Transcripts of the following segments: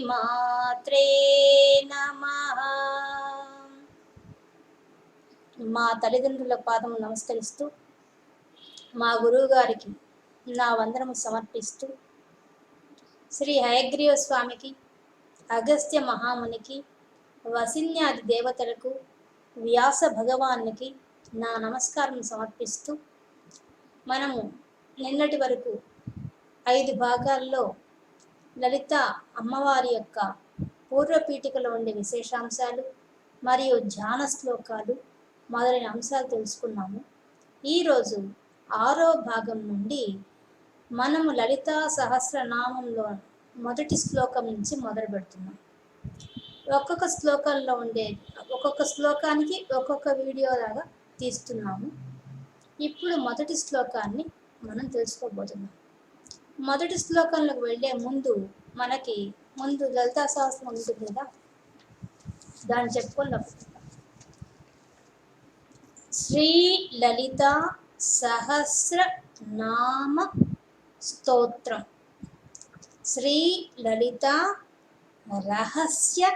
మాత్రే నమ. మా తల్లిదండ్రుల పాదము నమస్కరిస్తూ మా గురువు గారికి నా వందనము సమర్పిస్తూ శ్రీ హయగ్రీవ స్వామికి అగస్త్య మహామునికి వసిన్యాది దేవతలకు వ్యాస భగవానికి నా నమస్కారం సమర్పిస్తూ మనము నిన్నటి వరకు ఐదు భాగాల్లో లలిత అమ్మవారి యొక్క పూర్వపీఠికలో ఉండే విశేషాంశాలు మరియు ధ్యాన శ్లోకాలు మొదలైన అంశాలు తెలుసుకున్నాము. ఈరోజు ఆరో భాగం నుండి మనము లలిత సహస్రనామంలో మొదటి శ్లోకం నుంచి మొదలు పెడుతున్నాం. ఒక్కొక్క శ్లోకంలో ఉండే ఒక్కొక్క శ్లోకానికి ఒక్కొక్క వీడియో లాగా తీస్తున్నాము. ఇప్పుడు మొదటి శ్లోకాన్ని మనం తెలుసుకోబోతున్నాం. మొదటి శ్లోకంలోకి వెళ్ళే ముందు మనకి ముందు లలితా సహస్రం ఉంటుంది కదా? దాన్ని చెప్పుకొని శ్రీ లలిత సహస్ర నామ స్తోత్రం. శ్రీ లలిత రహస్య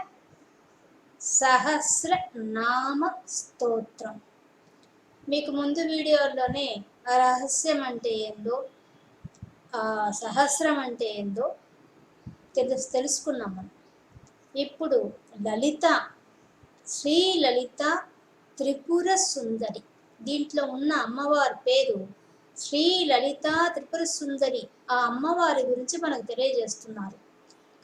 సహస్ర నామ స్తోత్రం. మీకు ముందు వీడియోలోనే ఆ రహస్యం అంటే ఏందో సహస్రం అంటే ఏందో తెలుసు తెలుసుకున్నాం మనం. ఇప్పుడు లలిత శ్రీ లలిత త్రిపుర సుందరి. దీంట్లో ఉన్న అమ్మవారి పేరు శ్రీ లలిత త్రిపుర సుందరి. ఆ అమ్మవారి గురించి మనకు తెలియజేస్తున్నారు.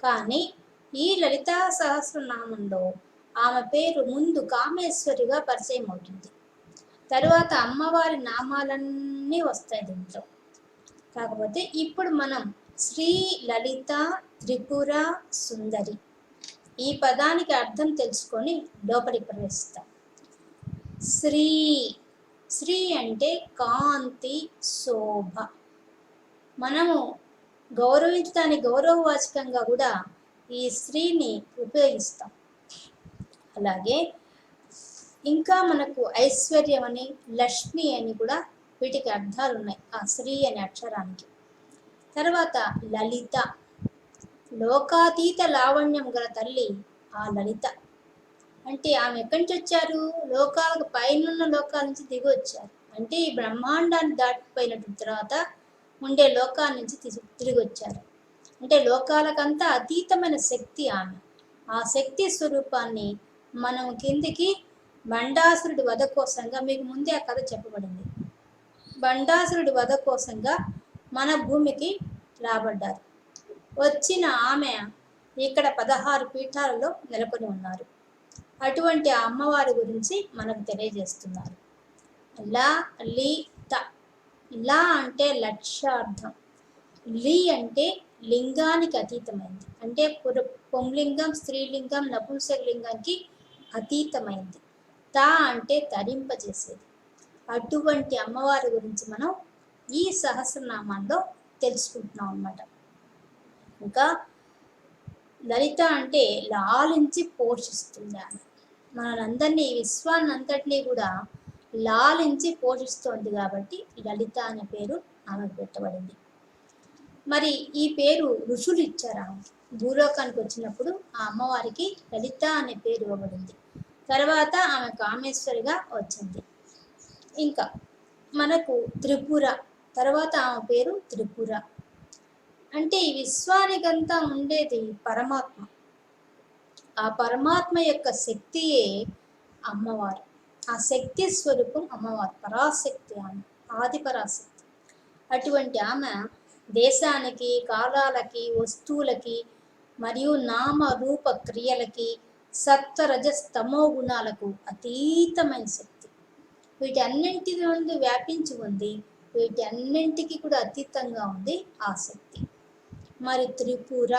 కానీ ఈ లలితా సహస్రనామంలో ఆమె పేరు ముందు కామేశ్వరిగా పరిచయం అవుతుంది. తరువాత అమ్మవారి నామాలన్నీ వస్తాయి దీంట్లో. కాకపోతే ఇప్పుడు మనం శ్రీ లలిత త్రిపుర సుందరి ఈ పదానికి అర్థం తెలుసుకొని లోపలికి ప్రవేశిస్తాం శ్రీ శ్రీ అంటే కాంతి శోభ. మనము గౌరవించడానికి గౌరవవాచకంగా కూడా ఈ స్త్రీని ఉపయోగిస్తాం. అలాగే ఇంకా మనకు ఐశ్వర్యం అని లక్ష్మి అని కూడా వీటికి అర్థాలు ఉన్నాయి ఆ శ్రీ అనే అక్షరానికి. తర్వాత లలిత. లోకాతీత లావణ్యం గల తల్లి ఆ లలిత. అంటే ఆమె ఎక్కడి నుంచి వచ్చారు? లోకాలకు పైనున్న లోకాల నుంచి దిగి వచ్చారు. అంటే ఈ బ్రహ్మాండాన్ని దాటిపోయినటువంటి తర్వాత ఉండే లోకాల నుంచి తిరిగి వచ్చారు. అంటే లోకాలకంతా అతీతమైన శక్తి ఆమె. ఆ శక్తి స్వరూపాన్ని మనం కిందికి బండాసురుడి వధ కోసంగా మీకు ముందే ఆ కథ చెప్పబడింది. బండాసురుడి వధ కోసంగా మన భూమికి రాబడ్డారు. వచ్చిన ఆమె ఇక్కడ పదహారు పీఠాలలో నెలకొని ఉన్నారు. అటువంటి ఆ అమ్మవారి గురించి మనకు తెలియజేస్తున్నారు. లా లీ త. లా అంటే లక్ష్యార్థం. లీ అంటే లింగానికి అతీతమైంది. అంటే పుర పుంలింగం స్త్రీలింగం నపుంసకలింగానికి అతీతమైంది. తా అంటే తరింపజేసేది. అటువంటి అమ్మవారి గురించి మనం ఈ సహస్రనామాల్లో తెలుసుకుంటున్నాం అన్నమాట. ఇంకా లలిత అంటే లాలించి పోషిస్తుంది ఆమె. మనందరినీ విశ్వాన్నంతటినీ విశ్వాన్ని కూడా లాలించి పోషిస్తోంది కాబట్టి లలిత అనే పేరు ఆమెకు పెట్టబడింది. మరి ఈ పేరు ఋషులు ఇచ్చారు ఆమె భూలోకానికి వచ్చినప్పుడు ఆ అమ్మవారికి లలిత అనే పేరు ఇవ్వబడింది. తర్వాత ఆమె కామేశ్వరిగా వచ్చింది. ఇంకా మనకు త్రిపుర తర్వాత ఆమె పేరు త్రిపుర. అంటే ఈ విశ్వానికంతా ఉండేది పరమాత్మ. ఆ పరమాత్మ యొక్క శక్తియే అమ్మవారు. ఆ శక్తి స్వరూపం అమ్మవారు పరాశక్తి ఆమె ఆది పరాశక్తి. అటువంటి ఆమె దేశానికి కాలాలకి వస్తువులకి మరియు నామ రూప క్రియలకి సత్వ రజస్ గుణాలకు అతీతమైన శక్తి. వీటన్నింటి నుండి వ్యాపించి ఉంది. వీటి అన్నింటికి కూడా అతీతంగా ఉంది ఆసక్తి మరి త్రిపుర.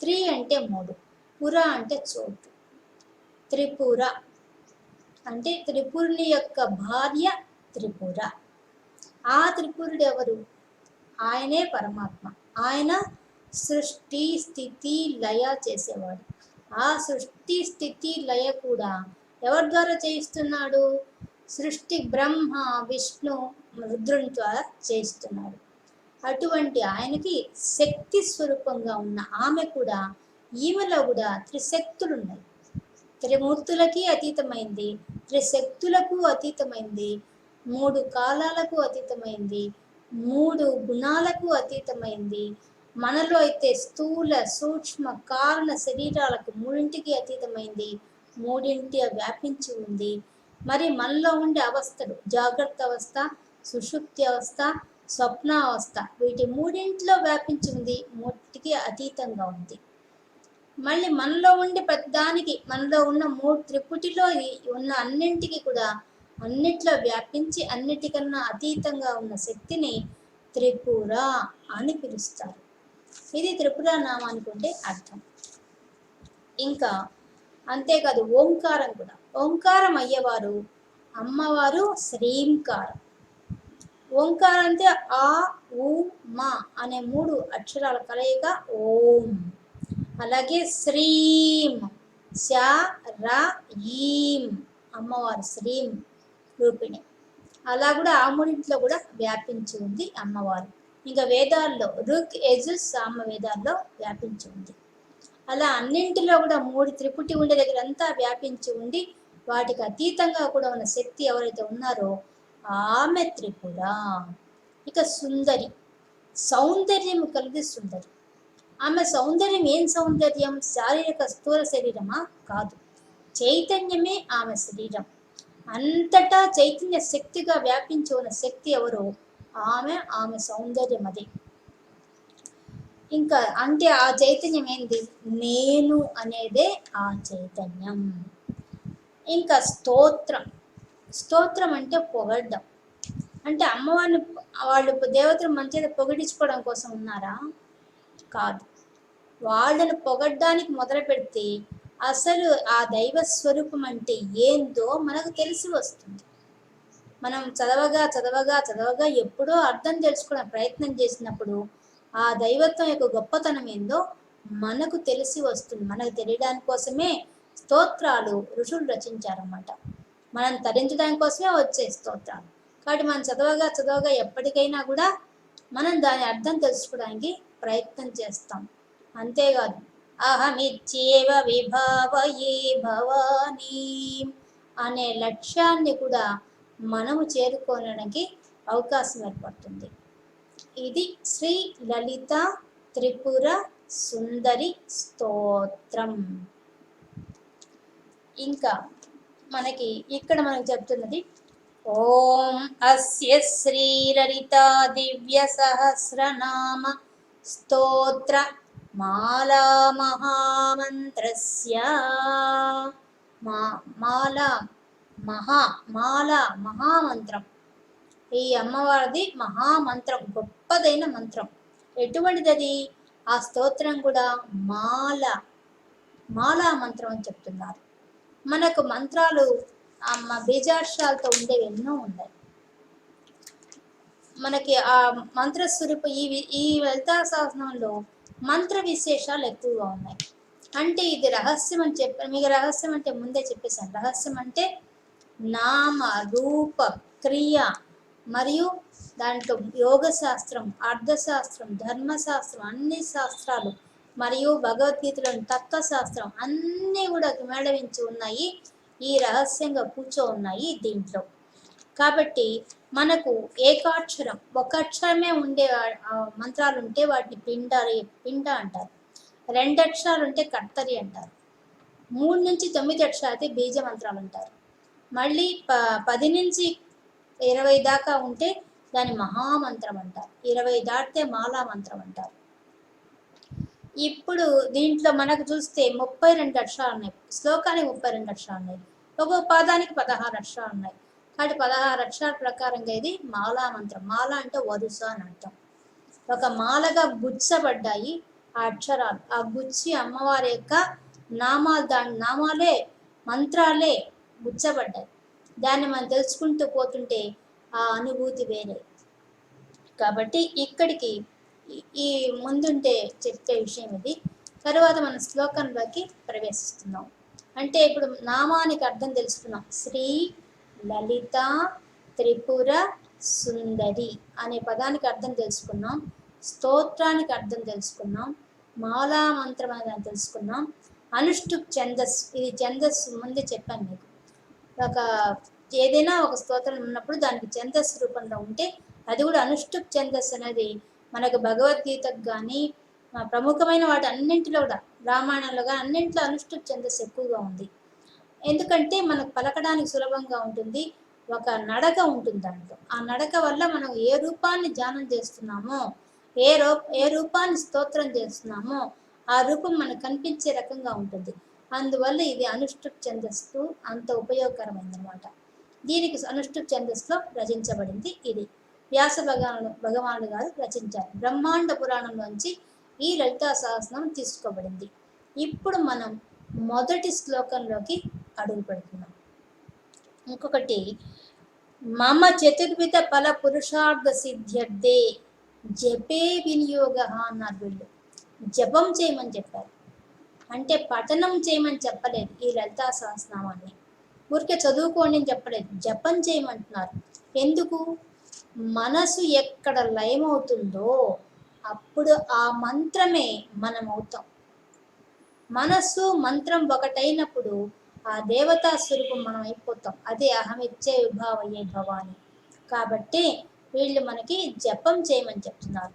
త్రీ అంటే మూడు. పుర అంటే చోటు. త్రిపుర అంటే త్రిపురుని యొక్క భార్య త్రిపుర. ఆ త్రిపురుడు ఎవరు? ఆయనే పరమాత్మ. ఆయన సృష్టి స్థితి లయ చేసేవాడు. ఆ సృష్టి స్థితి లయ కూడా ఎవరి ద్వారా చేయిస్తున్నాడు? సృష్టి బ్రహ్మ విష్ణు రుద్రుని ద్వారా చేయిస్తున్నాడు అటువంటి ఆయనకి శక్తి స్వరూపంగా ఉన్న ఆమె కూడా ఈమెలో కూడా త్రిశక్తులు ఉన్నాయి త్రిమూర్తులకి అతీతమైంది త్రిశక్తులకు అతీతమైంది మూడు కాలాలకు అతీతమైంది మూడు గుణాలకు అతీతమైంది. మనలో అయితే స్థూల సూక్ష్మ కారణ శరీరాలకు మూడింటికి అతీతమైంది మూడింటి వ్యాపించి ఉంది. మరి మనలో ఉండే అవస్థలు జాగ్రత్త అవస్థ సుషుప్తి అవస్థ స్వప్న అవస్థ వీటి మూడింటిలో వ్యాపించి ఉంది మూటికి అతీతంగా ఉంది. మళ్ళీ మనలో ఉండే ప్రతిదానికి మనలో ఉన్న మూడు త్రిపుటిలో ఉన్న అన్నింటికి కూడా అన్నిట్లో వ్యాపించి అన్నిటికన్నా అతీతంగా ఉన్న శక్తిని త్రిపుర అని పిలుస్తారు. ఇది త్రిపుర నామానికి ఉండే అర్థం. ఇంకా అంతేకాదు ఓంకారం కూడా. ఓంకారం అయ్యేవారు. అమ్మవారు శ్రీంకారం. ఓంకారం అంటే ఆ ఉ మా అనే మూడు అక్షరాల కలయిక ఓం. అలాగే శ్రీం శ ర ఈం అమ్మవారు శ్రీం రూపిణి. అలా కూడా ఆ మూడింట్లో కూడా వ్యాపించి ఉంది అమ్మవారు. ఇంకా వేదాల్లో రుక్ యజు సామ వేదాల్లో వ్యాపించి ఉంది. అలా అన్నింటిలో కూడా మూడు త్రిపుటి ఉండే దగ్గర అంతా వ్యాపించి ఉండి వాటికి అతీతంగా కూడా ఉన్న శక్తి ఎవరైతే ఉన్నారో ఆమె త్రిపుర. ఇక సుందరి. సౌందర్యం కలిగి సుందరి. ఆమె సౌందర్యం ఏం సౌందర్యం? శారీరక స్థూల శరీరమా? కాదు. చైతన్యమే ఆమె శరీరం. అంతటా చైతన్య శక్తిగా వ్యాపించి ఉన్న శక్తి ఎవరో? ఆమె ఆమె సౌందర్యం అది. ఇంకా అంటే ఆ చైతన్యం ఏంది? నేను అనేదే ఆ చైతన్యం. ఇంకా స్తోత్రం. స్తోత్రం అంటే పొగడ్డం. అంటే అమ్మవారిని వాళ్ళు దేవతలు మంచిగా పొగిడించుకోవడం కోసం ఉన్నారా? కాదు. వాళ్ళని పొగడ్డానికి మొదలు పెడితే అసలు ఆ దైవ స్వరూపం అంటే ఏందో మనకు తెలిసి వస్తుంది. మనం చదవగా చదవగా చదవగా ఎప్పుడో అర్థం తెలుసుకోవడం ప్రయత్నం చేసినప్పుడు ఆ దైవత్వం యొక్క గొప్పతనం ఏందో మనకు తెలిసి వస్తుంది. మనకు తెలియడానికి కోసమే స్తోత్రాలు ఋషులు రచించారన్నమాట. మనం తరించడానికి కోసమే వచ్చే స్తోత్రాలు. కాబట్టి మనం చదవగా చదవగా ఎప్పటికైనా కూడా మనం దాని అర్థం తెలుసుకోవడానికి ప్రయత్నం చేస్తాం. అంతేకాదు అహమిచ్చేవ విభావయే భవానీ అనే లక్ష్యాన్ని కూడా మనము చేరుకోవడానికి అవకాశం ఏర్పడుతుంది. ఇది శ్రీ లలిత త్రిపుర సుందరి స్తోత్రం. ఇంకా మనకి ఇక్కడ మనకు చెప్తున్నది ఓం అస్య శ్రీలలితా దివ్య సహస్రనామ స్తోత్ర మాలా మహామంత్రస్య. మా మాలా మహా మాల మహామంత్రం. ఈ అమ్మవారిది మహామంత్రం గొప్పదైన మంత్రం. ఎటువంటిది అది ఆ స్తోత్రం కూడా మాల మాలా మంత్రం అని చెప్తున్నారు. మనకు మంత్రాలు ఆ బీజాక్షరాలతో ఉండేవి ఎన్నో ఉన్నాయి. మనకి ఆ మంత్ర స్వరూప ఈ ఈ లలితా శాసనంలో మంత్ర విశేషాలు ఎక్కువగా ఉన్నాయి. అంటే ఇది రహస్యం అని చెప్ప మీకు రహస్యం అంటే ముందే చెప్పేశాను. రహస్యం అంటే నామ రూప క్రియ మరియు దాంట్లో యోగ శాస్త్రం అర్థశాస్త్రం ధర్మశాస్త్రం అన్ని శాస్త్రాలు మరియు భగవద్గీతలోని తత్వశాస్త్రం అన్నీ కూడా మేళవించి ఉన్నాయి. ఈ రహస్యంగా కూర్చో ఉన్నాయి దీంట్లో. కాబట్టి మనకు ఏకాక్షరం ఒక అక్షరమే ఉండే మంత్రాలు ఉంటే వాటిని పిండారి పిండ అంటారు. రెండు అక్షరాలు ఉంటే కర్తరి అంటారు. మూడు నుంచి తొమ్మిది అక్షరాలు అయితే బీజ మంత్రాలు అంటారు. మళ్ళీ ప పది నుంచి ఇరవై దాకా ఉంటే దాని మహామంత్రం అంటారు. ఇరవై దాటితే మాలా మంత్రం అంటారు. ఇప్పుడు దీంట్లో మనకు చూస్తే ముప్పై రెండు అక్షరాలు ఉన్నాయి. శ్లోకానికి ముప్పై రెండు అక్షరాలు ఉన్నాయి. ఒక్కొక్క పాదానికి పదహారు అక్షరాలు ఉన్నాయి. కాబట్టి పదహారు అక్షరాల ప్రకారంగా ఇది మాలా మంత్రం. మాల అంటే వరుస అని అర్థం. ఒక మాలగా గుచ్చబడ్డాయి ఆ అక్షరాలు. ఆ గుచ్చి అమ్మవారి యొక్క నామాలు దాని నామాలే మంత్రాలే గుచ్చబడ్డాయి. దాన్ని మనం తెలుసుకుంటూ పోతుంటే ఆ అనుభూతి వేరే. కాబట్టి ఇక్కడికి ఈ- ముందుంటే చెప్పే విషయం ఇది. తర్వాత మన శ్లోకంలోకి ప్రవేశిస్తున్నాం. అంటే ఇప్పుడు నామానికి అర్థం తెలుసుకున్నాం. శ్రీ లలిత త్రిపుర సుందరి అనే పదానికి అర్థం తెలుసుకున్నాం. స్తోత్రానికి అర్థం తెలుసుకున్నాం. మాలా మంత్రం అని దాన్ని తెలుసుకున్నాం. అనుష్ఠుప్ ఛందస్ ఇది ఛందస్ ముందే చెప్పాను మీకు. ఒక ఏదైనా ఒక స్తోత్రం ఉన్నప్పుడు దానికి ఛందస్ రూపంలో ఉంటే అది కూడా అనుష్ఠుప్ ఛందస్ అనేది మనకు భగవద్గీతకు కానీ ప్రముఖమైన వాటి అన్నింటిలో కూడా రామాయణంలో కానీ అన్నింటిలో అనుష్ఠుప్ ఛందస్ ఎక్కువగా ఉంది. ఎందుకంటే మనకు పలకడానికి సులభంగా ఉంటుంది ఒక నడక ఉంటుంది దాంట్లో. ఆ నడక వల్ల మనం ఏ రూపాన్ని ధ్యానం చేస్తున్నామో ఏ రూ ఏ రూపాన్ని స్తోత్రం చేస్తున్నామో ఆ రూపం మనకు కనిపించే రకంగా ఉంటుంది. అందువల్ల ఇది అనుష్ఠుప్ ఛందస్సు అంత ఉపయోగకరమైంది అనమాట దీనికి అనుష్ఠుప్ ఛందస్సులో రచించబడింది ఇది. వ్యాస భగవాను భగవానుడు గారు రచించారు. బ్రహ్మాండ పురాణం నుంచి ఈ లలితా సహస్రం తీసుకోబడింది. ఇప్పుడు మనం మొదటి శ్లోకంలోకి అడుగు పెడుతున్నాం. ఇంకొకటి మమ చతుర్విధ ఫల పురుషార్థ సిద్ధ్యర్థే జపే వినియోగ అన్నారు వీళ్ళు. జపం చేయమని చెప్పారు. అంటే పఠనం చేయమని చెప్పలేదు ఈ లలితా సహస్రనామాన్ని. ఊరికే చదువుకోండి అని చెప్పలేదు. జపం చేయమంటున్నారు. ఎందుకు? మనసు ఎక్కడ లయమవుతుందో అప్పుడు ఆ మంత్రమే మనం అవుతాం మనస్సు మంత్రం ఒకటైనప్పుడు ఆ దేవతా స్వరూపం మనం అయిపోతాం అదే అహమిచ్చే విభావయ్యే భవాని. కాబట్టి వీళ్ళు మనకి జపం చేయమని చెప్తున్నారు.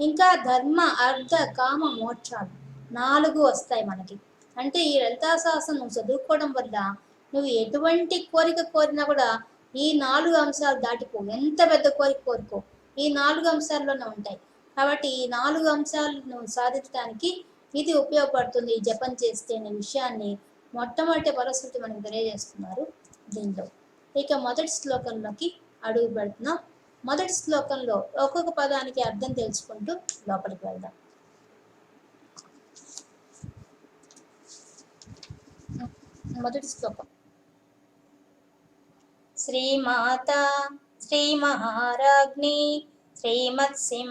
ఇంకా ధర్మ అర్థ కామ మోక్షాలు నాలుగు వస్తాయి మనకి. అంటే ఈ లలితా నువ్వు చదువుకోవడం వల్ల నువ్వు ఎటువంటి కోరిక కోరినా కూడా ఈ నాలుగు అంశాలు దాటిపో ఎంత పెద్ద కోరిక కోరుకో ఈ నాలుగు అంశాల్లోనే ఉంటాయి. కాబట్టి ఈ నాలుగు అంశాలను సాధించడానికి ఇది ఉపయోగపడుతుంది ఈ జపం చేస్తే అనే విషయాన్ని మొట్టమొదటి పరిస్థితి మనకు తెలియజేస్తున్నారు దీంట్లో. ఇక మొదటి శ్లోకంలోకి అడుగు పెడుతున్నాం. మొదటి శ్లోకంలో ఒక్కొక్క పదానికి అర్థం తెలుసుకుంటూ లోపలికి వెళ్దాం. మొదటి శ్లోకం. శ్రీమాత శ్రీ మహారాగ్ని శ్రీమత్సింహాసనేశ్వరి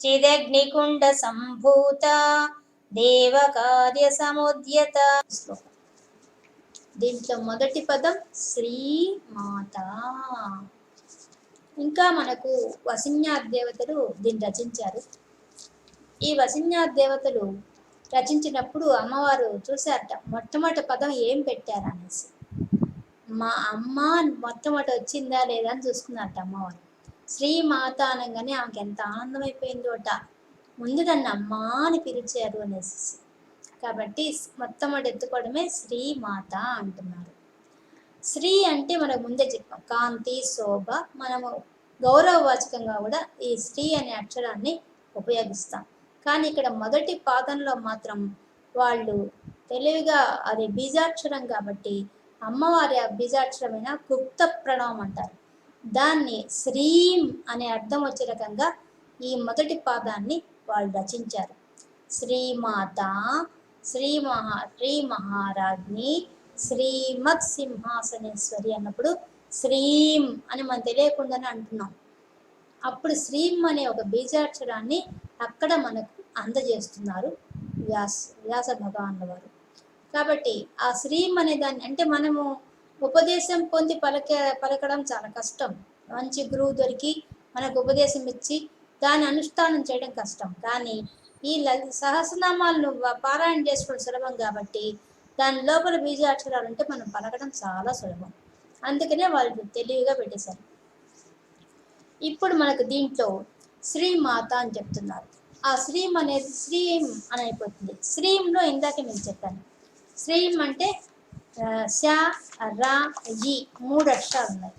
చిదగ్నికుండ సంభూత దేవకార్య సముద్యత దీంట్లో మొదటి పదం శ్రీమాత. ఇంకా మనకు వసిన్యాద్ దేవతలు దీన్ని రచించారు. ఈ వసిన్యాద్ దేవతలు రచించినప్పుడు అమ్మవారు చూశారట మొట్టమొదటి పదం ఏం పెట్టారు అనేసి మా అమ్మ మొట్టమొదటి వచ్చిందా లేదా అని చూసుకున్నట్ట అమ్మవారు. శ్రీమాత అనగానే ఆమెకి ఎంత ఆనందమైపోయిందో అట. ముందు దాన్ని అమ్మ అని పిలిచారు అనేసి. కాబట్టి మొత్తం అటు ఎత్తుకోవడమే శ్రీమాత అంటున్నారు. శ్రీ అంటే మనకు ముందే చెప్పాం. కాంతి శోభ మనము గౌరవవాచకంగా కూడా ఈ శ్రీ అనే అక్షరాన్ని ఉపయోగిస్తాం. కానీ ఇక్కడ మొదటి పాదంలో మాత్రం వాళ్ళు తెలివిగా అది బీజాక్షరం కాబట్టి అమ్మవారి ఆ బీజాక్షరమైన గుప్త ప్రణవం అంటారు. దాన్ని శ్రీం అనే అర్థం వచ్చే రకంగా ఈ మొదటి పాదాన్ని వాళ్ళు రచించారు. శ్రీమాత శ్రీ మహా శ్రీ మహారాజ్ని శ్రీమత్ సింహాసనేశ్వరి అన్నప్పుడు శ్రీం అని మనం తెలియకుండానే అంటున్నాం. అప్పుడు శ్రీం అనే ఒక బీజాక్షరాన్ని అక్కడ మనకు అందజేస్తున్నారు వ్యాస వ్యాస భగవాన్ల వారు. కాబట్టి ఆ శ్రీం అనే దాన్ని అంటే మనము ఉపదేశం పొంది పలక పలకడం చాలా కష్టం. మంచి గురువు దొరికి మనకు ఉపదేశం ఇచ్చి దాన్ని అనుష్ఠానం చేయడం కష్టం. కానీ ఈ సహస్రనామాలను పారాయణ చేసుకోవడం సులభం కాబట్టి దాని లోపల బీజాక్షరాలు ఉంటే మనం పలకడం చాలా సులభం. అందుకనే వాళ్ళు తెలివిగా పెట్టేశారు. ఇప్పుడు మనకు దీంట్లో శ్రీమాత అని చెప్తున్నారు. ఆ శ్రీం అనేది శ్రీం అని అయిపోతుంది. శ్రీంలో ఇందాక నేను చెప్పాను. శ్రీం అంటే శ రా ఈ మూడు అక్షరాలు ఉన్నాయి.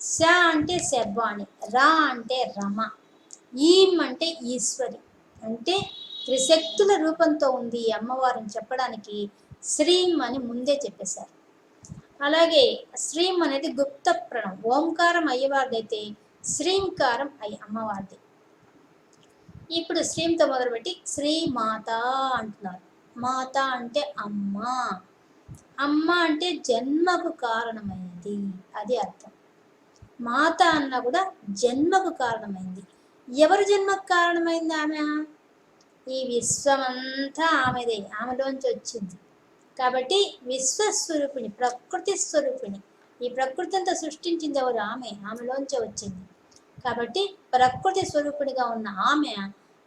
శ అంటే శర్వాణి రా అంటే రమ ఈం అంటే ఈశ్వరి. అంటే త్రిశక్తుల రూపంతో ఉంది అమ్మవారిని చెప్పడానికి శ్రీం అని ముందే చెప్పేశారు. అలాగే శ్రీం అనేది గుప్త ప్రణం ఓంకారం అయ్యవారిదైతే శ్రీంకారం అయ్యి అమ్మవారిది. ఇప్పుడు శ్రీంతో మొదలుపెట్టి శ్రీమాత అంటున్నారు. మాత అంటే అమ్మ. అమ్మ అంటే జన్మకు కారణమైనది అది అర్థం. మాత అన్న కూడా జన్మకు కారణమైంది. ఎవరి జన్మకు కారణమైంది ఆమె? ఈ విశ్వమంతా ఆమెదే. ఆమెలోంచి వచ్చింది. కాబట్టి విశ్వస్వరూపిణి ప్రకృతి స్వరూపిణి. ఈ ప్రకృతి అంతా సృష్టించింది ఎవరు? ఆమె. ఆమెలోంచి వచ్చింది. కాబట్టి ప్రకృతి స్వరూపుడిగా ఉన్న ఆమె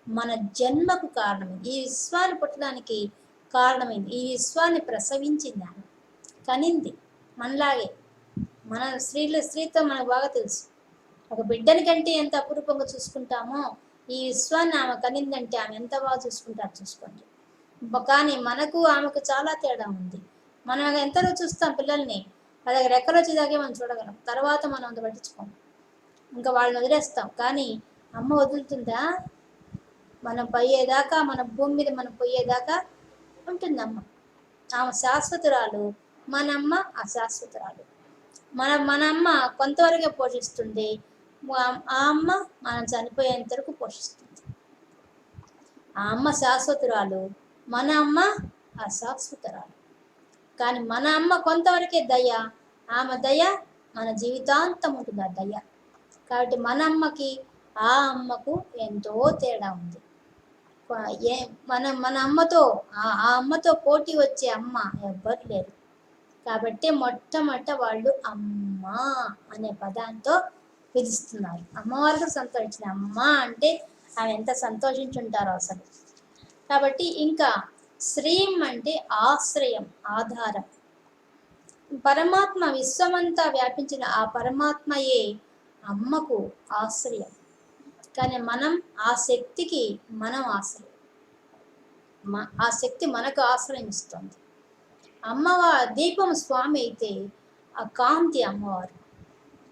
మన జన్మకు కారణమైంది ఈ విశ్వాన్ని పుట్టడానికి కారణమైంది. ఈ విశ్వాన్ని ప్రసవించింది ఆమె. కనింది. మనలాగే మన స్త్రీల స్త్రీతో మనకు బాగా తెలుసు. ఒక బిడ్డని కంటే ఎంత అపురూపంగా చూసుకుంటామో ఈ విశ్వాన్ని ఆమె కనిందంటే ఆమె ఎంత బాగా చూసుకుంటారు చూసుకోండి. కానీ మనకు ఆమెకు చాలా తేడా ఉంది. మనం ఎంతలో చూస్తాం పిల్లల్ని? వాళ్ళ రెక్కలు వచ్చేదాకే మనం చూడగలం. తర్వాత మనం అంత పట్టించుకోం. ఇంకా వాళ్ళని వదిలేస్తాం. కానీ అమ్మ వదులుతుందా? మనం పోయేదాకా మన భూమి మీద మనం పోయేదాకా ఉంటుంది అమ్మ ఆమె శాశ్వతురాలు మన అమ్మ అశాశ్వతురాలు. మన మన అమ్మ కొంతవరకే పోషిస్తుంది. ఆ- అమ్మ మనం చనిపోయేంత వరకు పోషిస్తుంది. ఆ అమ్మ శాశ్వతురాలు మన అమ్మ అశాశ్వతురాలు. కానీ మన అమ్మ కొంతవరకే దయ ఆమె దయ మన జీవితాంతం ఉంటుంది ఆ దయ. కాబట్టి మన అమ్మకి ఆ అమ్మకు ఎంతో తేడా ఉంది. ఏ మన మన అమ్మతో ఆ ఆ అమ్మతో పోటీ వచ్చే అమ్మ ఎవ్వరు లేరు. కాబట్టి మొట్టమొదట వాళ్ళు అమ్మ అనే పదాంతో పిలుస్తున్నారు అమ్మవారికి సంతోషించిన అమ్మ అంటే ఆమె ఎంత సంతోషించుంటారో అసలు. కాబట్టి ఇంకా శ్రీం అంటే ఆశ్రయం ఆధారం. పరమాత్మ విశ్వమంతా వ్యాపించిన ఆ పరమాత్మయే అమ్మకు ఆశ్రయం. కానీ మనం ఆ శక్తికి మనం ఆశ్రయం. ఆ శక్తి మనకు ఆశ్రయం ఇస్తుంది అమ్మవారి దీపం స్వామి అయితే ఆ కాంతి అమ్మవారు.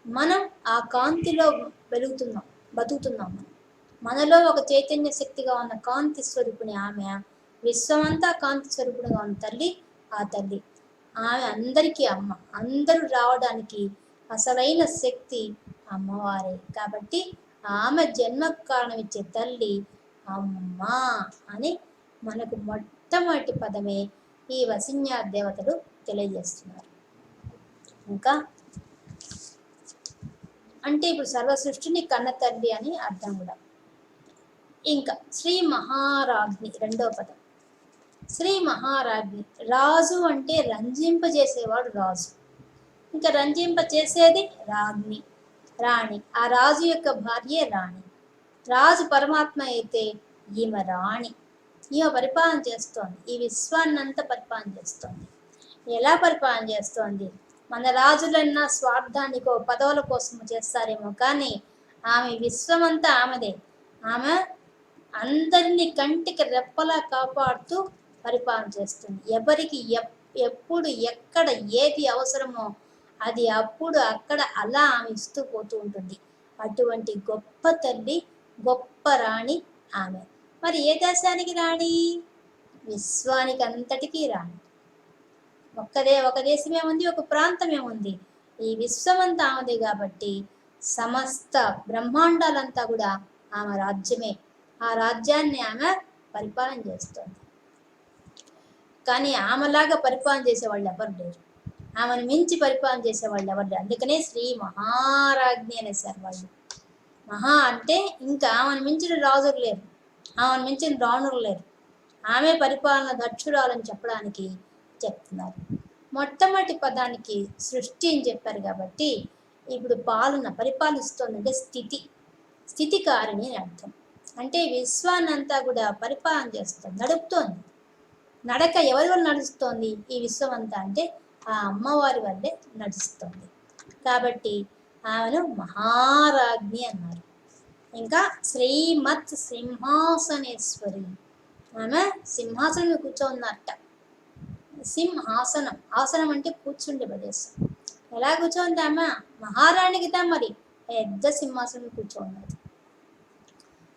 మనం ఆ కాంతిలో వెలుగుతున్నాం బతుకుతున్నాం మనం. మనలో ఒక చైతన్య శక్తిగా ఉన్న కాంతి స్వరూపుని ఆమె విశ్వమంతా కాంతి స్వరూపునిగా ఉన్న తల్లి ఆ తల్లి. ఆమె అందరికీ అమ్మ. అందరూ రావడానికి అసలైన శక్తి అమ్మవారే. కాబట్టి ఆమె జన్మకు కారణం ఇచ్చే తల్లి అమ్మ అని మనకు మొట్టమొదటి పదమే ఈ వసిన్యా దేవతలు తెలియజేస్తున్నారు. ఇంకా అంటే ఇప్పుడు సర్వ సృష్టిని కన్న తల్లి అని అర్థం కూడా. ఇంకా శ్రీ మహారాజ్ని రెండవ పదం. శ్రీ మహారాజ్ని రాజు అంటే రంజింపజేసేవాడు రాజు. ఇంకా రంజింప చేసేది రాజ్ని. రాణి. ఆ రాజు యొక్క భార్యే రాణి. రాజు పరమాత్మ అయితే ఈమె రాణి. ఈమె పరిపాలన చేస్తోంది. ఈ విశ్వాన్నంతా పరిపాలన చేస్తోంది. ఎలా పరిపాలన చేస్తోంది? మన రాజులన్నా స్వార్థానికో పదవుల కోసం చేస్తారేమో కానీ ఆమె విశ్వమంతా ఆమెదే. ఆమె అందరినీ కంటికి రెప్పలా కాపాడుతూ పరిపాలన చేస్తుంది. ఎవరికి ఎప్- ఎప్పుడు ఎక్కడ ఏది అవసరమో అది అప్పుడు అక్కడ అలా ఆమె ఇస్తూ పోతూ ఉంటుంది. అటువంటి గొప్ప తల్లి గొప్ప రాణి ఆమె. మరి ఏ దేశానికి రాణి? విశ్వానికి అంతటికీ రాణి. ఒక్కదే ఒక దేశమే ఉంది ఒక ప్రాంతమే ఉంది ఈ విశ్వమంతా ఆమెదే కాబట్టి సమస్త బ్రహ్మాండాలంతా కూడా ఆమె రాజ్యమే. ఆ రాజ్యాన్ని ఆమె పరిపాలన చేస్తుంది. కానీ ఆమెలాగా పరిపాలన చేసేవాళ్ళు ఎవరు లేరు. ఆమెను మించి పరిపాలన చేసేవాళ్ళు ఎవరు అందుకనే శ్రీ మహారాజ్ఞి అనేసారు వాళ్ళు. మహా అంటే ఇంకా ఆమెను మించిన రాజులు లేరు. ఆమెను మించిన రాణులు లేరు. ఆమె పరిపాలన దక్షురాలని చెప్పడానికి చెప్తున్నారు. మొట్టమొదటి పదానికి సృష్టి అని చెప్పారు కాబట్టి ఇప్పుడు పాలన పరిపాలిస్తోందంటే స్థితి. స్థితికారిణి అని అర్థం. అంటే విశ్వాన్నంతా కూడా పరిపాలన చేస్తుంది నడుపుతోంది. నడక ఎవరి వల్ల నడుస్తోంది ఈ విశ్వం అంతా అంటే ఆ అమ్మవారి వల్లే నడుస్తుంది. కాబట్టి ఆమెను మహారాజ్ఞి అన్నారు. ఇంకా శ్రీమత్ సింహాసనేశ్వరి. ఆమె సింహాసనం మీద కూర్చోన్నట్ట సింహాసనం ఆసనం అంటే కూర్చుండే ప్రదేశం. ఎలా కూర్చోంది ఆమె? మహారాణికి మరి. పెద్ద సింహాసనం కూర్చోన్నది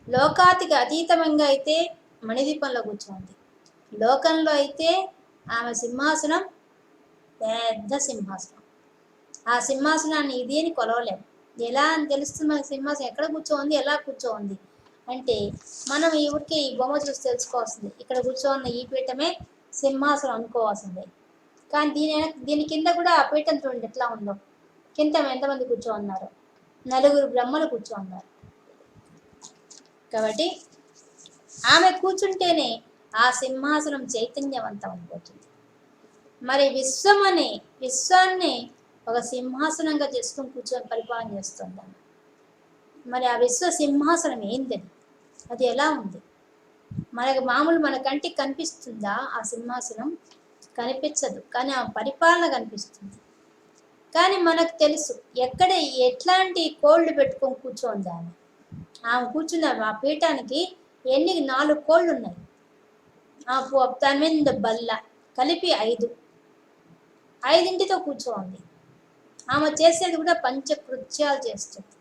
లోకాతికి అతీతంగా అయితే మణిదీపంలో కూర్చోంది. లోకంలో అయితే ఆమె సింహాసనం పెద్ద సింహాసనం. ఆ సింహాసనాన్ని ఇది అని కొలవలేము ఎలా అని తెలుస్తుంది మనకి సింహాసనం? ఎక్కడ కూర్చోంది? ఎలా కూర్చోంది? అంటే మనం ఈ ఈ బొమ్మ చూసి తెలుసుకోవాల్సింది. ఇక్కడ కూర్చోన్న ఈ పీఠమే సింహాసనం అనుకోవాల్సిందే. కానీ దీని దీని కింద కూడా ఆ పీఠం చూడండి ఎట్లా ఉందో. కింద ఎంతమంది కూర్చోన్నారు? నలుగురు బ్రహ్మలు కూర్చోన్నారు. కాబట్టి ఆమె కూర్చుంటేనే ఆ సింహాసనం చైతన్యవంతం అయిపోతుంది. మరి విశ్వం అనే విశ్వాన్ని ఒక సింహాసనంగా చేసుకుని కూర్చొని పరిపాలన చేస్తుంది మరి ఆ విశ్వ సింహాసనం ఏందని అది ఎలా ఉంది? మనకు మామూలు మన కంటికి కనిపిస్తుందా? ఆ సింహాసనం కనిపించదు. కానీ ఆ పరిపాలన కనిపిస్తుంది. కానీ మనకు తెలుసు ఎక్కడ ఎట్లాంటి కోళ్ళు పెట్టుకొని కూర్చోంది ఆమె ఆమె కూర్చున్న ఆ పీఠానికి ఎన్ని నాలుగు కోళ్ళు ఉన్నాయి? ఆ దాని మీద బల్ల కలిపి ఐదు. ఐదింటితో కూర్చోంది. ఆమె చేసేది కూడా పంచకృత్యాలు చేస్తుంది.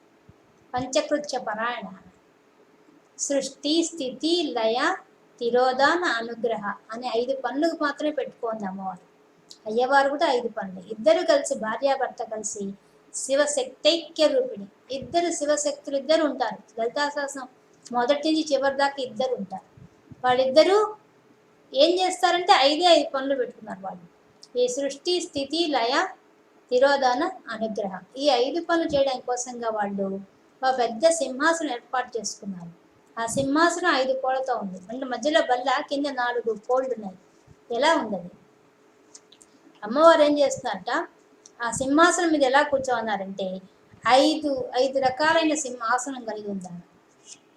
పంచకృత్య పరాయణ. సృష్టి స్థితి లయ తిరోధాన అనుగ్రహ అనే ఐదు పనులకు మాత్రమే పెట్టుకోండి అమ్మవారు. అయ్యవారు కూడా ఐదు పనులు. ఇద్దరు కలిసి భార్యాభర్త కలిసి శివశక్తైక్య రూపిణి. ఇద్దరు శివశక్తులు ఇద్దరు ఉంటారు. లలితాశాసనం మొదటి నుంచి చివరి దాకా ఇద్దరు ఉంటారు. వాళ్ళిద్దరూ ఏం చేస్తారంటే ఐదే ఐదు పనులు పెట్టుకున్నారు వాళ్ళు. ఈ సృష్టి స్థితి లయ తిరోధాన అనుగ్రహం. ఈ ఐదు పనులు చేయడం కోసంగా వాళ్ళు ఒక పెద్ద సింహాసనం ఏర్పాటు చేసుకున్నారు. ఆ సింహాసనం ఐదు కోళ్ళతో ఉంది. అంటే మధ్యలో బల్ల కింద నాలుగు కోళ్ళు ఉన్నాయి. ఎలా ఉంది అమ్మవారు ఏం చేస్తున్నారట? ఆ సింహాసనం మీద ఎలా కూర్చోన్నారంటే ఐదు ఐదు రకాలైన సింహాసనం కలిగి ఉందారు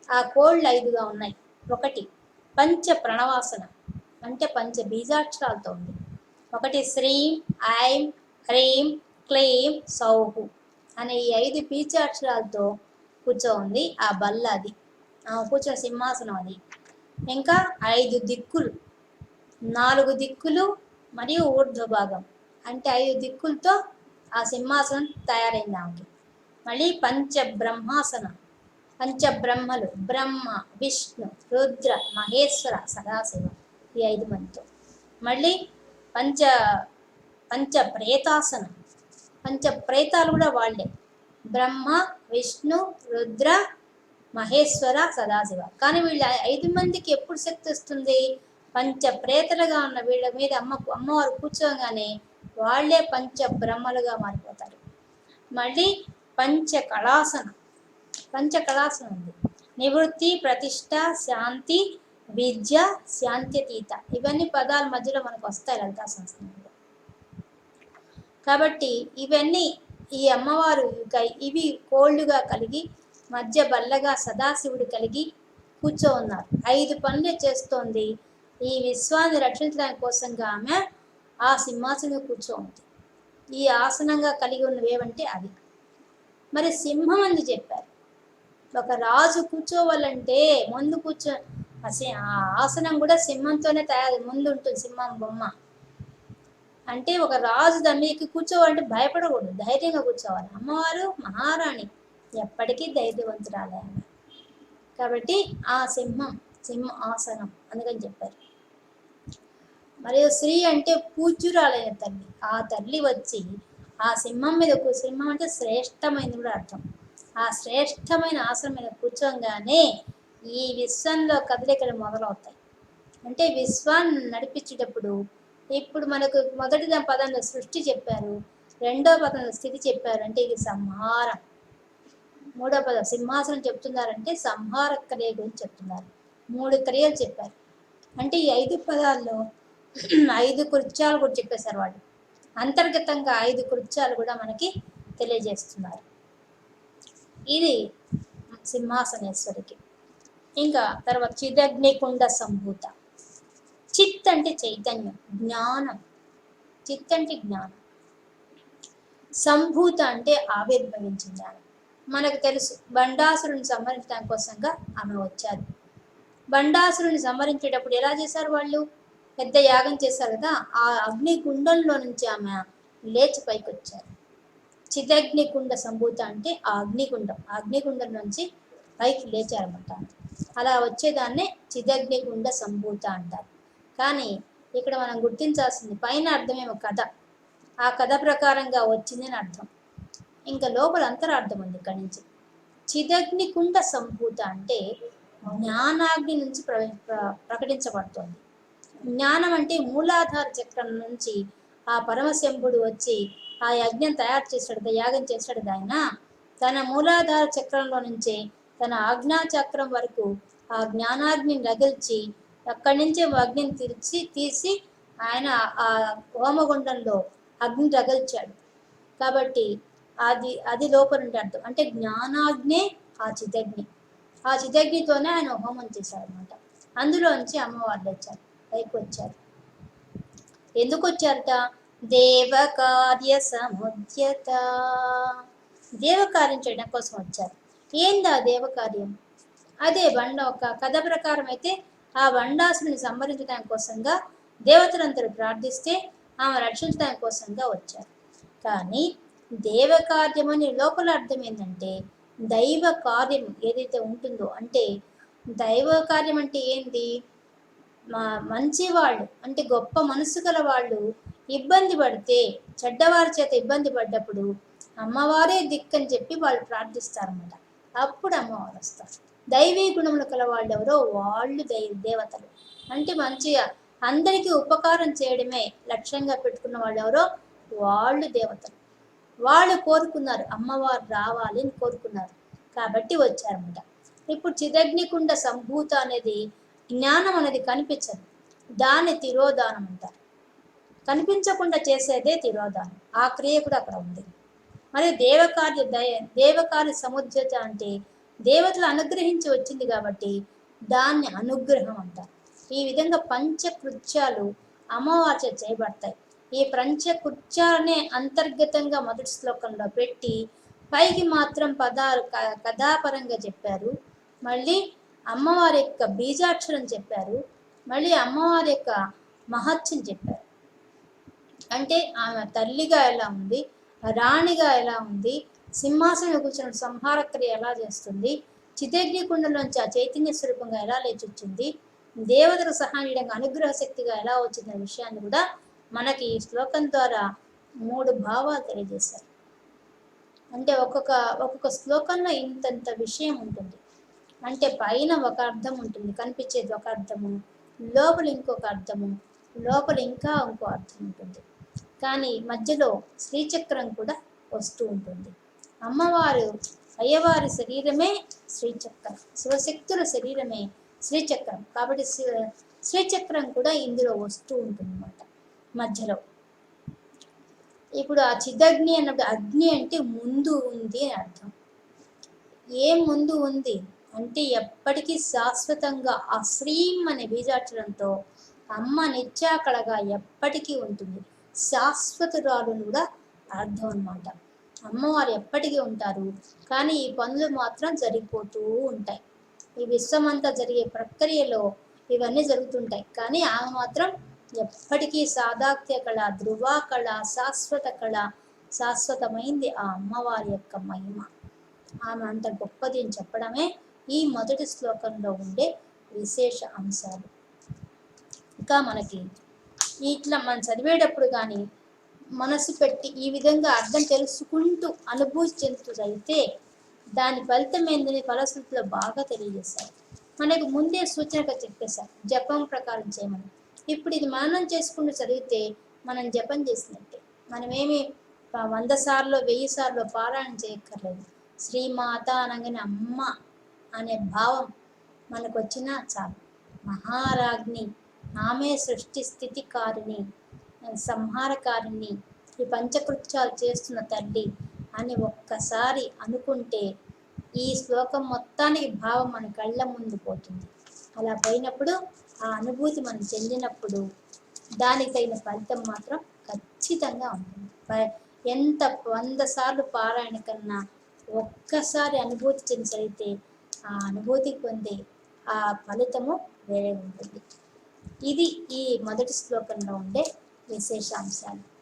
ఆ కోళ్ళు ఐదుగా ఉన్నాయి. ఒకటి పంచ ప్రణవాసన. అంటే పంచ బీజాక్షరాలతో ఉంది. ఒకటి శ్రీం ఐం హ్రీం క్లీం సౌహు అనే ఈ ఐదు బీజాక్షరాలతో కూర్చో ఉంది ఆ బల్ల అది కూర్చున్న సింహాసనం అది. ఇంకా ఐదు దిక్కులు నాలుగు దిక్కులు మరియు ఊర్ధ్వ భాగం. అంటే ఐదు దిక్కులతో ఆ సింహాసనం తయారైంది ఆమెకి. మళ్ళీ పంచబ్రహ్మాసనం. పంచబ్రహ్మలు బ్రహ్మ విష్ణు రుద్ర మహేశ్వర సదాశివ ఈ ఐదు మందితో. మళ్ళీ పంచ పంచ ప్రేతాసనం. పంచ ప్రేతాలు కూడా వాళ్ళే. బ్రహ్మ విష్ణు రుద్ర మహేశ్వర సదాశివ. కానీ వీళ్ళ ఐదు మందికి ఎప్పుడు శక్తి వస్తుంది? పంచ ప్రేతలుగా ఉన్న వీళ్ళ మీద అమ్మ అమ్మవారు కూర్చోగానే వాళ్ళే పంచ బ్రహ్మలుగా మారిపోతారు. మళ్ళీ పంచ కళాసనం. పంచ కళాసనం ఉంది. నివృత్తి ప్రతిష్ట శాంతి విద్య శాంత్యతీత ఇవన్నీ పదాల మధ్యలో మనకు వస్తాయి లలితా సంస్థలో కాబట్టి ఇవన్నీ ఈ అమ్మవారు ఇవి కోళ్ళుగా కలిగి మధ్య బల్లగా సదాశివుడు కలిగి కూర్చో ఉన్నారు. ఐదు పనులు చేస్తోంది. ఈ విశ్వాన్ని రక్షించడం కోసంగా ఆమె ఆ సింహాసనం కూర్చో ఉంది. ఈ ఆసనంగా కలిగి ఉన్నవి ఏమంటే అవి. మరి సింహం అని చెప్పారు. ఒక రాజు కూర్చోవాలంటే ముందు కూర్చో ఆ ఆ ఆసనం కూడా సింహంతోనే తయారు ముందు ఉంటుంది సింహం బొమ్మ. అంటే ఒక రాజు దాని మీదకి కూర్చోవాలంటే భయపడకూడదు ధైర్యంగా కూర్చోవాలి. అమ్మవారు మహారాణి ఎప్పటికీ ధైర్యవంతురాలే కాబట్టి ఆ సింహం సింహ ఆసనం అందుకని చెప్పారు. మరియు స్త్రీ అంటే పూజ్యురాలైన తల్లి ఆ తల్లి వచ్చి ఆ సింహం మీద సింహం అంటే శ్రేష్టమైనది కూడా అర్థం. ఆ శ్రేష్టమైన ఆసనం మీద కూర్చోగానే ఈ విశ్వంలో కదలికలు మొదలవుతాయి. అంటే విశ్వాన్ని నడిపించేటప్పుడు ఇప్పుడు మనకు మొదటి పదంలో సృష్టి చెప్పారు రెండో పదంలో స్థితి చెప్పారు అంటే ఇది సంహారం. మూడో పదం సింహాసనం చెప్తున్నారంటే సంహార క్రియ గురించి చెప్తున్నారు. మూడు క్రియలు చెప్పారు. అంటే ఈ ఐదు పదాల్లో ఐదు కృత్యాలు కూడా చెప్పేశారు వాళ్ళు. అంతర్గతంగా ఐదు కృత్యాలు కూడా మనకి తెలియజేస్తున్నారు. ఇది సింహాసనేశ్వరికి. ఇంకా తర్వాత చిదగ్నికుండ సంభూత. చిత్ అంటే చైతన్యం జ్ఞానం. చిత్ అంటే జ్ఞానం. సంభూత అంటే ఆవిర్భవించింది ఆమె మనకు తెలుసు బండాసురుని సంహరించడం కోసంగా ఆమె వచ్చారు. బండాసురుని సంహరించేటప్పుడు ఎలా చేశారు వాళ్ళు? పెద్ద యాగం చేశారు కదా ఆ అగ్ని కుండంలో నుంచి ఆమె లేచి పైకి వచ్చారు చిదగ్నికుండ సంభూత అంటే ఆ అగ్నికుండం. ఆ అగ్నికుండం నుంచి పైకి లేచారన్నమాట అలా వచ్చేదాన్నే చిదగ్నికుండ సంభూత అంటారు. కానీ ఇక్కడ మనం గుర్తించాల్సింది పైన అర్థమేమో కథ. ఆ కథ ప్రకారంగా వచ్చిందని అర్థం. ఇంకా లోపల అంతరార్థం ఉంది ఇక్కడి నుంచి. చిదగ్నికుండ సంభూత అంటే జ్ఞానాగ్ని నుంచి ప్ర ప్రకటించబడుతుంది. ప్రకటించబడుతోంది జ్ఞానం అంటే మూలాధార చక్రం నుంచి ఆ పరమశంభుడు వచ్చి ఆ యజ్ఞం తయారు చేశాడు యాగం చేశాడు ఆయన. తన మూలాధార చక్రంలో నుంచే తన ఆజ్ఞా చక్రం వరకు ఆ జ్ఞానాగ్నిని రగిల్చి అక్కడి నుంచి అగ్నిని తీర్చి తీసి ఆయన ఆ హోమగుండంలో అగ్ని రగిల్చాడు. కాబట్టి అది అది లోపల ఉండే అర్థం. అంటే జ్ఞానాగ్నే ఆ చిదగ్ని. ఆ చిదగ్నితోనే ఆయన హోమం చేశాడు అనమాట అందులోంచి అమ్మవార్లు వచ్చారు పైకి వచ్చారు ఎందుకు వచ్చారట? దేవకార్య సముద్యత. దేవకార్యం చేయడం కోసం వచ్చారు. ఏందా దేవకార్యం? అదే బండ ఒక కథ ప్రకారం అయితే ఆ బండాసుని సంహరించడానికి కోసంగా దేవతలందరూ ప్రార్థిస్తే ఆమె రక్షించడానికి కోసంగా వచ్చారు. కానీ దేవకార్యం అనే లోపల అర్థం ఏంటంటే దైవ కార్యం ఏదైతే ఉంటుందో అంటే దైవ కార్యం అంటే ఏంది? మా మంచి వాళ్ళు అంటే గొప్ప మనసు గల వాళ్ళు ఇబ్బంది పడితే చెడ్డవారి చేత ఇబ్బంది పడ్డప్పుడు అమ్మవారే దిక్కని చెప్పి వాళ్ళు ప్రార్థిస్తారన్నమాట. అప్పుడు అమ్మవారు వస్తారు. దైవీ గుణములు కల వాళ్ళు ఎవరో వాళ్ళు దై దేవతలు. అంటే మంచిగా అందరికీ ఉపకారం చేయడమే లక్ష్యంగా పెట్టుకున్న వాళ్ళు ఎవరో వాళ్ళు దేవతలు. వాళ్ళు కోరుకున్నారు అమ్మవారు రావాలి అని కోరుకున్నారు. కాబట్టి వచ్చారన్నమాట. ఇప్పుడు చిదగ్నికుండ సంభూత అనేది జ్ఞానం అనేది కనిపించదు. దాన్ని తిరోధానం అంటారు. కనిపించకుండా చేసేదే తిరోధానం. ఆ క్రియ కూడా అక్కడ ఉంది. మరి దేవకార్య దయ దేవకార్య సముద్రత అంటే దేవతలు అనుగ్రహించి వచ్చింది కాబట్టి దాన్ని అనుగ్రహం అంటారు. ఈ విధంగా పంచకృత్యాలు అమ్మవారి చేయబడతాయి. ఈ పంచకృత్యాలనే అంతర్గతంగా మొదటి శ్లోకంలో పెట్టి పైకి మాత్రం పదాలు క- కథాపరంగా చెప్పారు. మళ్ళీ అమ్మవారి యొక్క బీజాక్షరం చెప్పారు. మళ్ళీ అమ్మవారి యొక్క మహత్యం చెప్పారు. అంటే ఆమె తల్లిగా ఎలా ఉంది? రాణిగా ఎలా ఉంది? సింహాసనం కూర్చున్న సంహార క్రియ ఎలా చేస్తుంది? చితగ్ని కుండంలోంచి ఆ చైతన్య స్వరూపంగా ఎలా లేచొచ్చింది? దేవతల సహాయంగా అనుగ్రహ శక్తిగా ఎలా వచ్చిందనే విషయాన్ని కూడా మనకి ఈ శ్లోకం ద్వారా మూడు భావాలు తెలియజేశారు. అంటే ఒక్కొక్క ఒక్కొక్క శ్లోకంలో ఇంతంత విషయం ఉంటుంది. అంటే పైన ఒక అర్థం ఉంటుంది కనిపించేది ఒక అర్థము లోపల ఇంకొక అర్థము లోపల ఇంకా ఇంకో అర్థం ఉంటుంది. కానీ మధ్యలో శ్రీచక్రం కూడా వస్తూ ఉంటుంది. అమ్మవారు అయ్యవారి శరీరమే శ్రీచక్రం శివశక్తుల శరీరమే శ్రీచక్రం. కాబట్టి శివ- శ్రీచక్రం కూడా ఇందులో వస్తూ ఉంటుంది అన్నమాట మధ్యలో. ఇప్పుడు ఆ చిదగ్ని అన్నప్పుడు అగ్ని అంటే ముందు ఉంది అని అర్థం. ఏం ముందు ఉంది అంటే ఎప్పటికీ శాశ్వతంగా ఆ శ్రీం అనే బీజాక్షరంతో అమ్మ నిత్యాకళగా ఎప్పటికీ ఉంటుంది. శాశ్వతురాలు కూడా అర్థం అనమాట అమ్మవారు ఎప్పటికీ ఉంటారు. కానీ ఈ పనులు మాత్రం జరిగిపోతూ ఉంటాయి. ఈ విశ్వమంతా జరిగే ప్రక్రియలో ఇవన్నీ జరుగుతుంటాయి. కానీ ఆమె మాత్రం ఎప్పటికీ సాదాక్త్య కళ ధృవ కళ శాశ్వత కళ శాశ్వతమైంది ఆ అమ్మవారి యొక్క మహిమ. ఆమె అంత గొప్పది అని చెప్పడమే ఈ మొదటి శ్లోకంలో ఉండే విశేష అంశాలు. ఇంకా మనకి ఇట్లా మనం చదివేటప్పుడు కానీ మనసు పెట్టి ఈ విధంగా అర్థం తెలుసుకుంటూ అనుభూతి చెందుతూ దాని ఫలితం ఏందని ఫలశ్రుతిలో బాగా తెలియజేశారు. మనకు ముందే సూచనగా చెప్పేశారు. జపం ప్రకారం చేయమని. ఇప్పుడు ఇది మననం చేసుకుంటూ చదివితే మనం జపం చేసినట్టే. మనమేమి వంద సార్లు వెయ్యి సార్లు పారాయణ చేయక్కర్లేదు. శ్రీమాత అనగానే అమ్మ అనే భావం మనకు వచ్చినా చాలు. మహారాజ్ని ఆమె సృష్టి స్థితికారిణి సంహారకారిణి ఈ పంచకృత్యాలు చేస్తున్న తల్లి అని ఒక్కసారి అనుకుంటే ఈ శ్లోకం మొత్తానికి భావం మన కళ్ళ ముందు పోతుంది. అలా పోయినప్పుడు ఆ అనుభూతి మనం చెందినప్పుడు దానికి తగిన ఫలితం మాత్రం ఖచ్చితంగా ఉంటుంది. ఎంత వంద సార్లు పారాయణ కన్నా ఒక్కసారి అనుభూతి చెంది ఆ అనుభూతి పొందే ఆ ఫలితము వేరే ఉంటుంది. ఇది ఈ మొదటి శ్లోకంలో ఉండే విశేషాంశాలు.